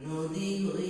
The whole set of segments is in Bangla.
নদী হয়ে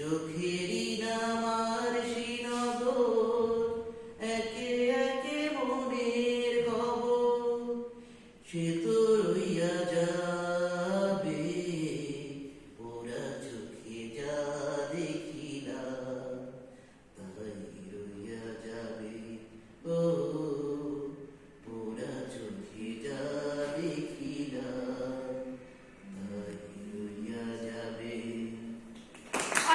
চোখে